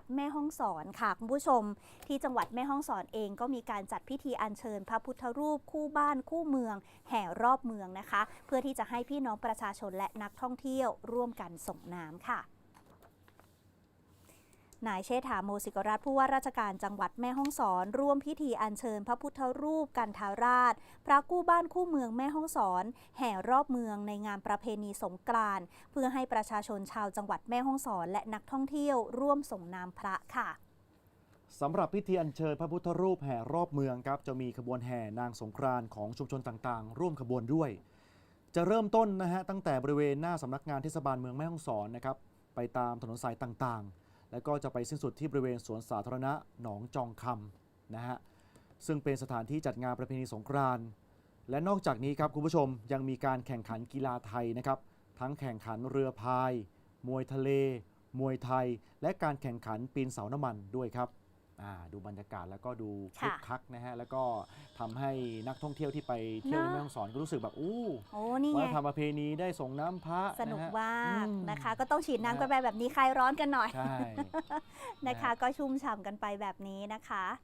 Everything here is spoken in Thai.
ดแม่ฮ่องสอนค่ะคุณผู้ชม ที่จังหวัดแม่ฮ่องสอนเองก็มีการจัดพิธีอัญเชิญ พระพุทธรูปคู่บ้านคู่เมือง แห่รอบเมืองนะคะ เพื่อที่จะให้พี่น้องประชาชนและนักท่องเที่ยวร่วมกันส่งน้ำค่ะ นายเชษฐาโมสิกรัตน์ผู้ว่าราชการจังหวัดแม่ฮ่องสอน ร่วมพิธีอัญเชิญพระพุทธรูปกันทาราช พระกู้บ้านคู่เมืองแม่ฮ่องสอน แห่รอบเมืองในงานประเพณีสงกรานต์เพื่อให้ประชาชนชาวจังหวัดแม่ฮ่องสอน และนักท่องเที่ยวร่วมส่งน้ำพระค่ะสำหรับพิธีอัญเชิญพระพุทธรูปแห่รอบเมืองครับจะมีขบวนแห่นางสงกรานต์ของชุมชนต่างๆ ร่วมขบวนด้วย จะเริ่มต้นนะฮะตั้งแต่บริเวณหน้าสำนักงานเทศบาลเมืองแม่ฮ่องสอนนะครับไปตามถนนสายต่างๆ แล้วก็จะไปสิ้นสุดที่บริเวณสวนสาธารณะหนองจองคำนะฮะซึ่งเป็นสถานที่จัดงานประเพณีสงกรานต์และนอกจากนี้ครับคุณผู้ชมยังมีการแข่งขันกีฬาไทยนะครับ ทั้งแข่งขันเรือพาย มวยทะเล มวยไทย และการแข่งขันปีนเสาน้ำมันด้วยครับ อ่าดูบรรยากาศแล้วก็ดูคึกค่ะคักนะฮะ แล้วก็ทำให้นักท่องเที่ยวที่ไปเที่ยวเนอะในแม่ฮ่องสอนก็รู้สึกแบบอู้โอ้นี่วัไงฒนธรรมประเพณีได้ส่งน้ำพระสนุกะฮะ มากอืมนะคะ ก็ต้องฉีดน้ำกันไปแบบนี้คลายร้อนกันหน่อยใช่ นะคะ ก็ชุ่มฉ่ำกันไปแบบนี้นะคะ